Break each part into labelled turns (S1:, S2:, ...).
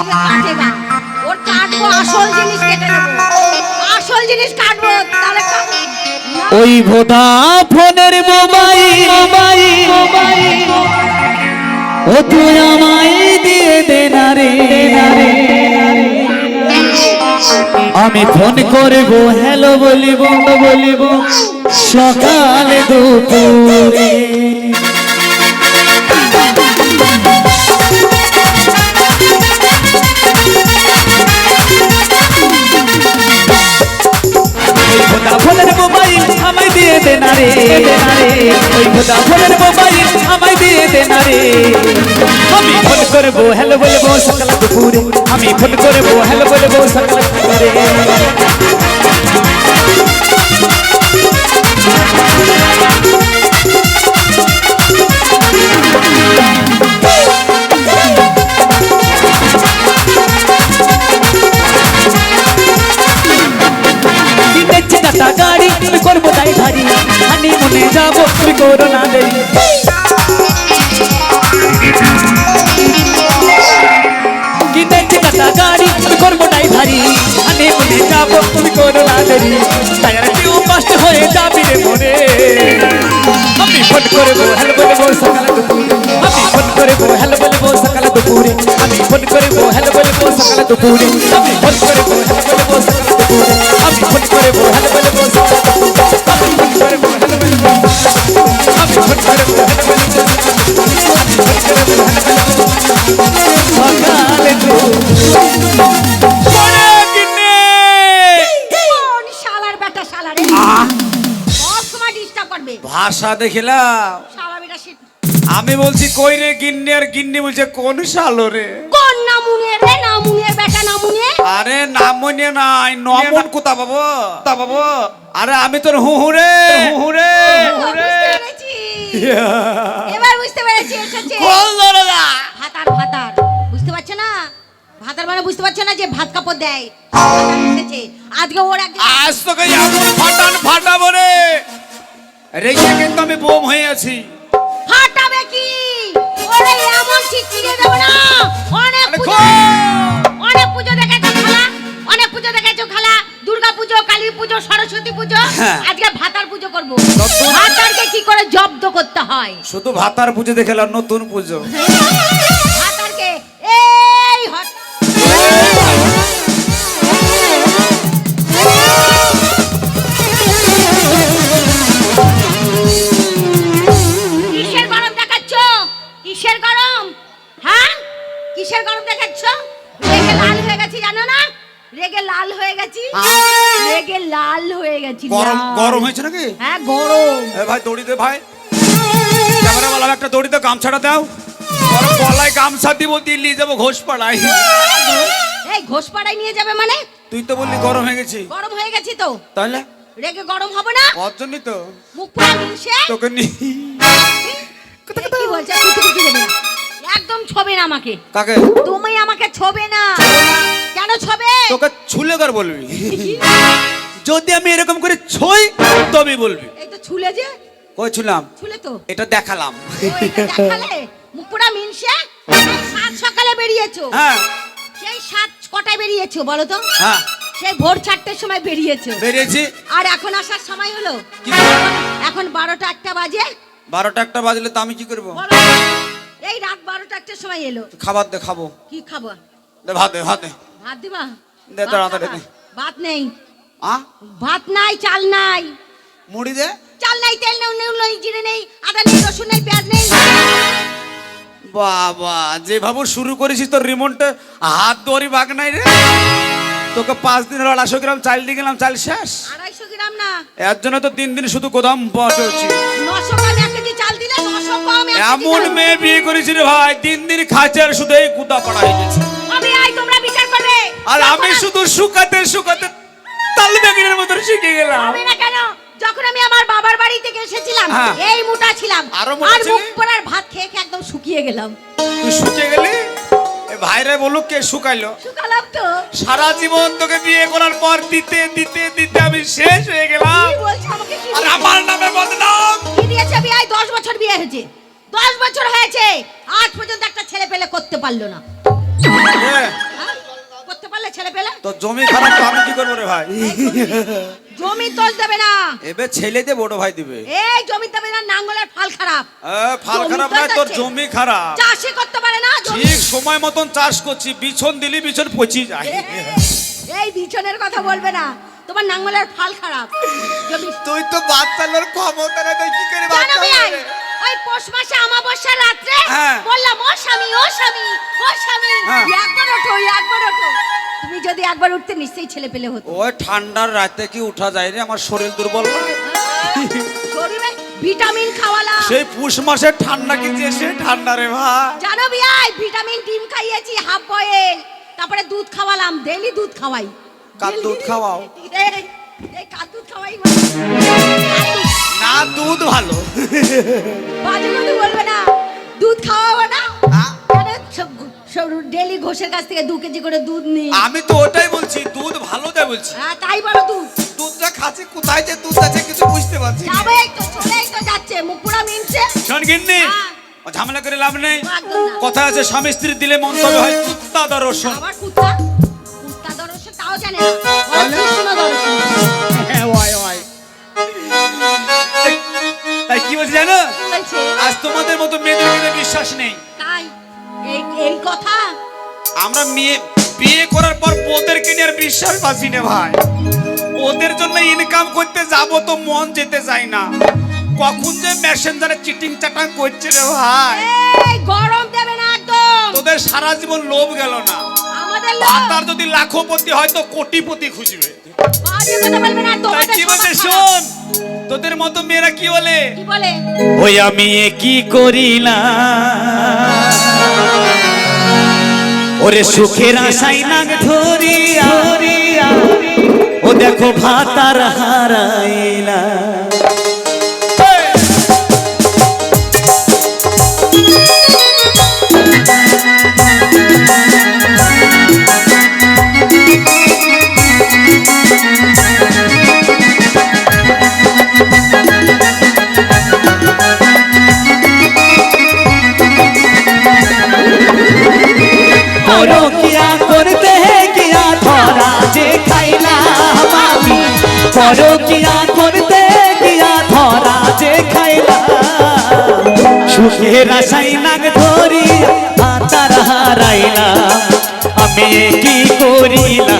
S1: আজকে কাটে না ওর কাটবো আসল জিনিস কেটে নেব আসল জিনিস কাটবো তাহলে
S2: ওই ভোদা ফোনের মোবাইল মোবাইল। ও তুই আমায় দিয়ে দে না রে। আমি ফোন করব হ্যালো বলিব বলিব সকালে দুপুরে। রে ওই খোদা ফোনের মোবাইল আমায় দিয়ে দে না রে আমি ফোন করব, হ্যালো বলব সকাল দুপুরে। আমি ফোন করব, হ্যালো বলব সকাল দুপুরে। কিনেছি টাটা গাড়ি করব তাই ভারী। হানি মনে যাব, তুমি করো না দেরি। টায়ার কেউ কষ্ট হয়ে যাবি রে মনে। আমি ফোন করব হ্যালো বলব, সকালে দুপুরে। আমি ফোন করব হ্যালো বলব, সকালে দুপুরে। আমি ফোন করব হ্যালো বলব, সকালে দুপুরে। আমি ফোন করব হ্যালো বলব, সকালে
S3: ভাষা দেখিলাম। আমি বলছি কই রে গিন্নি? আর গিন্নি বলছে কোন সালো রে?
S1: কোন নামুনে রে নামুনে বেটা নামুনে?
S3: আরে নামুনে নাই নমন কোথা পাবো তা পাবো আরে আমি তোর হুহু রে হুহু রে।
S1: এবার বুঝতে পেরেছি এসেছে।
S3: কোন দরজা
S1: ভাতার ভাতার। বুঝতে পারছ না? ভাতার মানে বুঝতে পারছ না যে ভাত কাপড় দেয়। এসেছে। আজকে ওর
S3: আজ তোকে এমন ফাটান রেখে কিন্তু আমি বোম হয়ে আছি।
S1: ফাটাবে কি? ওরে এমন চিচিয়ে দেবো না। অনেক পুজো অনেক পুজো দেখেছ খালা? অনেক পুজো দেখেছ খালা? দুর্গা পুজো কালী পুজো সরস্বতী পুজো।
S3: হ্যাঁ।
S1: আজকে ভাতার পুজো করব। ভাতারকে কি করে জব্দ করতে হয়?
S3: শুধু ভাতার পুজো দেখে নতুন পুজো।
S1: লাল হয়ে গেছি। রেগে লাল হয়ে গেছি।
S3: গরম গরম হয়েছে নাকি?
S1: হ্যাঁ গরম।
S3: এ ভাই দড়ি দে ভাই। ক্যামেরা বালা একটা দড়ি দে গামছাটা দাও। ওর গলায় গামছা দিব দিল্লি যাব ঘোষ পাড়াই
S1: এই ঘোষপাড়ায় নিয়ে যাবে মানে?
S3: তুই তো বললি গরম হয়ে গেছি।
S1: গরম হয়ে গেছি তো।
S3: তাহলে?
S1: রেগে গরম হবে না?
S3: ওর তো।
S1: মুখ পুরো মিশে
S3: তোকে নি
S1: কি বলছে? কুতু কুতু না। একদম ছবে না আমাকে।
S3: কাকে?
S1: তুমি আমাকে ছবে না। কেন ছবে
S3: তোকে ছুলে কর বলবি। যদি আমি এরকম করে ছই তবে বলবি।
S1: এই তো ছুলে যে?
S3: কই ছুলাম?
S1: ছুলে তো।
S3: এটা দেখালাম।
S1: দেখালে? মুখ পুরো মিনসে? সাত সকালে বেরিয়েছো।
S3: হ্যাঁ।
S1: সেই সাত কটায় বেরিয়েছো বলো তো?
S3: হ্যাঁ।
S1: সেই ভোর চারটের সময় বেরিয়েছো।
S3: বেরিয়েছি।
S1: আর এখন আসার সময় হলো? এখন বারোটা একটা বাজে।
S3: বারোটা একটা বাজলে তো আমি কি করব?
S1: এই রাত বারোটা একটার সময় এলো।
S3: খাবার দে খাব।
S1: কি খাব?
S3: দে ভাত দে ভাত দে।
S1: ভাত দিবা?
S3: দে, তাড়াতাড়ি দে।
S1: ভাত নেই।
S3: আ?
S1: ভাত নাই চাল নাই।
S3: মুড়ি দে।
S1: চাল নাই তেল নেই নুন নেই জিরে নেই আদা নেই রসুন নেই পেঁয়াজ নেই।
S3: বাবা যেভাবে শুরু করেছিস তোর রিমোটটা হাত দড়ি বাগ নাই রে। তোকে পাঁচ দিন হলো আড়াইশো গ্রাম চাল দিয়ে গেলাম চাল শেষ।
S1: আড়াইশো গ্রাম না?
S3: এর জন্য তো তিন দিন শুধু গোদাম
S1: কেজি
S3: এমন মেয়ে বিয়ে করেছি রে ভাই তিন দিন খাচ্ছে আর শুধু এই কুদা পড়া হয়ে গেছে আর আমি শুধু শুকাতে শুকাতে তাল বেগিনের মতন শিখে গেলাম।
S1: আমি না কেন? যখন আমি আমার বাবার বাড়ি থেকে এসেছিলাম
S3: হ্যাঁ।
S1: এই মোটা ছিলাম
S3: আরও
S1: মুখ পোড়ার ভাত খেয়ে খেয়ে একদম শুকিয়ে গেলাম।
S3: তুই শুকে গেলি? ভাইরে বলুক কে শুকাইলো?
S1: শুকালাম তো।
S3: সারা জীবন তোকে বিয়ে করার পর দিতে দিতে দিতে আমি শেষ হয়ে গেলাম। আর আমার নামে বদনাম?
S1: কি দিয়েছে বিয়ে দশ বছর বিয়ে হয়েছে। দশ বছর হয়েছে। আজ পর্যন্ত একটা ছেলে পেলে করতে পারল না। করতে ছেলে পেলে?
S3: তোর জমি খারাপ তো আমি কি করব রে ভাই?
S1: জমি তোল দেবে না।
S3: এবে ছেলে দিয়ে বড় ভাই দিবে।
S1: এই জমি দেবে না নাঙ্গলের ফাল খারাপ।
S3: ফাল খারাপ
S1: তো
S3: নয় তোর জমি খারাপ।
S1: চাষই করতে পারে না
S3: ঠিক সময় মতন চাষ করছি বিছন দিলি বিছন পচি যায়।
S1: এই বিছনের কথা বলবে না। তোমার নাঙ্গলের ফাল খারাপ।
S3: তুই তো বাচ্চালোর ক্ষমতা না তুই কি করে বাচ্চা
S1: ওই পৌষ মাসে আমাবস্যা রাত্রে
S3: হ্যাঁ।
S1: বললাম ও স্বামী ও স্বামী ও স্বামী
S3: হ্যাঁ।
S1: একবার ওঠো একবার ওঠো। তুমি যদি একবার উঠতে নিশ্চয়ই ছেলে পেলে হতো।
S3: ওই ঠান্ডার রাতে কি উঠা যায় রে? আমার শরীর দুর্বল না?
S1: শরীরে ভিটামিন খাওয়ালাম
S3: সেই পুষ মাসে ঠান্ডা কিন্তু এসে ঠান্ডা রে ভাই?
S1: জানো বিয়াই ভিটামিন ডিম খাইয়েছি হাফ বয়েল। তারপরে দুধ খাওয়ালাম ডেইলি দুধ খাওয়াই।
S3: কার দুধ খাওয়াও?
S1: এই এই কার দুধ খাওয়াই মানে?
S3: না দুধ ভালো।
S1: বাজে কথা বলবে না। দুধ খাওয়াবো না।
S3: হ্যাঁ?
S1: ডেলি ঘোষের কাছ থেকে দু কেজি করে দুধ নিই।
S3: আমি তো ওটাই বলছি দুধ ভালো দেয় বলছি।
S1: হ্যাঁ তাই বলো দুধ।
S3: দুধটা খাচ্ছি কোথায় যে দুধ আছে কিছু বুঝতে পারছি না।
S1: যাবে তো চলেই তো যাচ্ছে মুখ পুরা মিনছে
S3: শোন গিন্নি
S1: হ্যাঁ।
S3: ও ঝামেলা করে লাভ নেই।
S1: একদম না।
S3: কথা আছে স্বামী স্ত্রী দিলে মন্তব্য হয় কুত্তা দর্শন
S1: আবার কুত্তা? কুত্তা দর্শন তাও জানে না। কৃষ্ণ দর্শন
S3: তাই কি বলছি জানো?
S1: বলছে।
S3: আজ তোমাদের মতো মেয়েদের মধ্যে বিশ্বাস নেই।
S1: এই কথা?
S3: আমরা মেয়ে বিয়ে করার পর ওদেরকে নিয়ে আর বিশ্বাস পাচ্ছি না ভাই। ওদের জন্য ইনকাম করতে যাব তো মন যেতে চাই না। কখন যে মেসেঞ্জারে চিটিং চাটাং করছে রে ভাই।
S1: এই গরম দেবে না একদম।
S3: তোদের সারা জীবন লোভ গেল না।
S1: আমাদের লোক
S3: ভাতার যদি লাখপতি হয় তো কোটিপতি খুঁজবে।
S1: বাজে কথা বলবে না তোমাদের
S3: কি বলছে
S1: সবার।
S3: শোন। তোদের মতো মেয়েরা কি বলে?
S1: কি বলে?
S2: ওই আমি কি করিলাম ওরে সুখের আশাই নাগ ধরিয়া। ও দেখো ভাতার হারাইলা পরকিয়া করতে গিয়া ধরা যে খাইলা। সুখের আশাই নাগ ধরি আতার হারাইলা। আমি কি করিলা?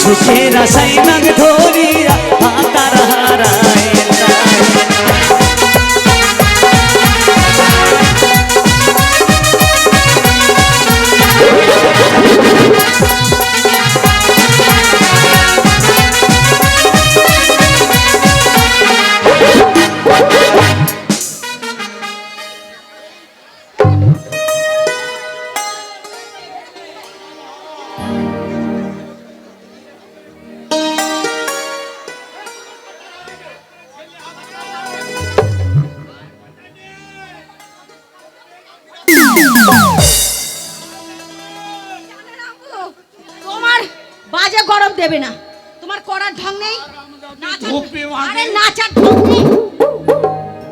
S2: সুখের আশাই নাগ ধরি
S1: বাজে গরম দেবে না। তোমার করার ঢং নেই। আরে নাচার ঢং নেই।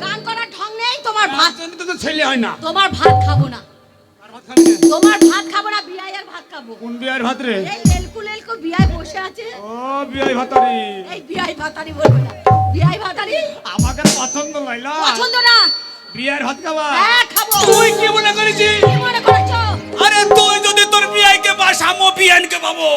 S1: গান করার ঢং নেই তোমার ভাত
S3: তো ছেলে হয় না।
S1: তোমার ভাত খাব না। তোমার ভাত খাব না বিয়াইয়ের ভাত খাব।
S3: কোন বিয়ের ভাত রে?
S1: এই লেলকু লেলকু বিয়াই বসে আছে।
S3: ও বিয়ে ভাতারি।
S1: এই বিয়াই ভাতারি বলবে না। বিয়াই ভাতারি?
S3: আমাকে পছন্দ লাইলা
S1: পছন্দ না।
S3: বিয়ের ভাত খাবা?
S1: হ্যাঁ খাব।
S3: তুই কি মনে করেছিস?
S1: কি মনে করেছ?
S3: আরে তুই যদি তোর বিয়াইকে পাস আমো বিয়ানকে পাবো।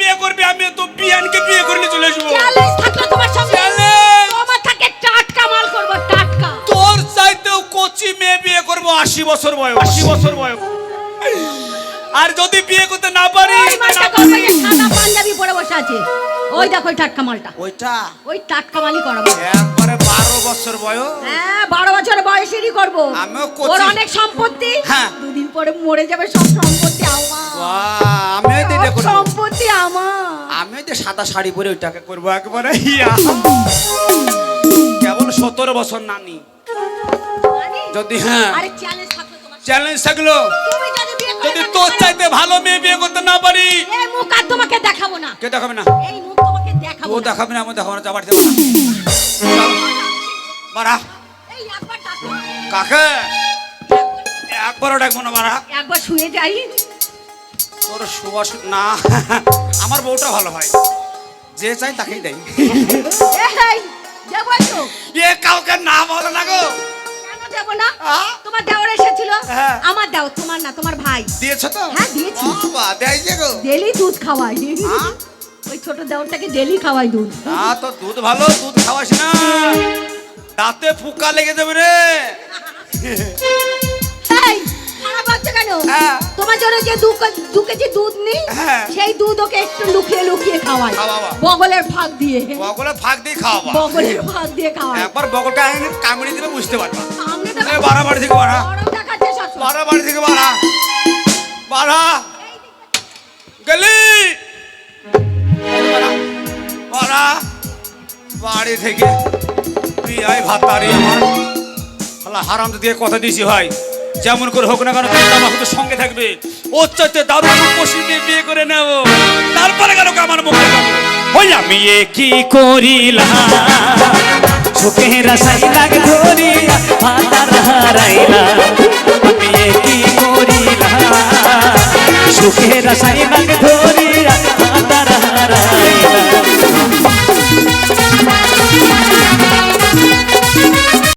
S3: বিয়ে করবে আমি তো বিয়ানকে বিয়ে করলে চলে আসব।
S1: চ্যালেঞ্জ থাকল তোমার সঙ্গে
S3: চ্যালেঞ্জ
S1: তোমার থাকে টাটকা মাল করব টাটকা।
S3: তোর চাইতেও কচি মেয়ে বিয়ে করব আশি বছর বয়স। আশি বছর বয়স। আর যদি বিয়ে করতে না পারি?
S1: সাদা পাঞ্জাবি পরে বসে আছে। ওই দেখো ওই টাটকা মালটা।
S3: ওইটা?
S1: ওই টাটকা মালই করাবো
S3: একবারে বারো বছর বয়স।
S1: হ্যাঁ বারো বছর বয়সেরই করব।
S3: আমিও করছি।
S1: ওর অনেক সম্পত্তি?
S3: হ্যাঁ।
S1: দুদিন পরে মরে যাবে সব সম্পত্তি আমার।
S3: আমিও তো এটা
S1: সম্পত্তি আমার।
S3: আমিও সাদা শাড়ি পরে ওইটাকে করব একবারে। কেবল সতেরো বছর নানি। যদি হ্যাঁ।
S1: চ্যালেঞ্জ থাকল
S3: চ্যালেঞ্জ থাকল।
S1: তুমি যদি
S3: তোর চাইতে ভালো মেয়ে বিয়ে করতে না পারি।
S1: এই মুখ আর তোমাকে দেখাবো না।
S3: কে দেখাবে না?
S1: এই মুখ তোমাকে দেখাবো
S3: ও
S1: না।
S3: দেখাবে না আমি দেখাবো না যাবার দেবো না। বাড়া
S1: এই একবার ডাকো।
S3: কাকে? একবারও ডাকবো না বাড়া
S1: একবার শুয়ে যাই।
S3: তোর সুবাস না আমার বউটা ভালো হয়। যে চাই তাকেই দেয়।
S1: এই দেবই তো
S3: এ কাউকে না বলে না গো।
S1: দেবো না? তোমার দেওয়ার এসেছিল।
S3: হ্যাঁ।
S1: আমার দাও তোমার না তোমার ভাই।
S3: দিয়েছ তো?
S1: হ্যাঁ, দিয়েছি।
S3: বাবা দেয় যে গো।
S1: ডেলি দুধ খাওয়াই। ওই ছোট দেওরটাকে ডেলি খাওয়াই দুধ।
S3: না তো দুধ ভালো দুধ খাওয়াস না। দাঁতে ফুকা লেগে যাবে রে। হ্যাঁ।
S1: তোমার জন্য যে দু কেজি দুধ নি
S3: হ্যাঁ।
S1: সেই দুধ ওকে একটু লুকিয়ে লুকিয়ে খাওয়াই। বগলের ফাঁক দিয়ে।
S3: বগলে ফাঁক দিয়ে খাওয়াবা
S1: বগলের ফাঁক দিয়ে খাওয়াই।
S3: একবার বগলটা কামড়ি দিলে বুঝতে পারবা। বাড়া বাড়ি থেকে বাড়া। বাড়া বাড়ি থেকে বাড়া। বাড়া। গেলি। বাড়া, বাড়া বাড়ি থেকে তুই আয় ভাত তারি আমার। শালা হারাম দিয়ে কথা দিছি ভাই। যেমন করে হোক না কেন তুই আমার তো সঙ্গে থাকবে। ওর চাইতে দারুণ পশু নিয়ে বিয়ে করে নেব। তারপরে কেন আমার মুখে
S2: এ কি করিলাম? ঝোঁকের আশাই লাগ ধরিয়া ভাতার হারাইলা আমি কি করিলা ঝোঁকের আশাই লাগ ধরিয়া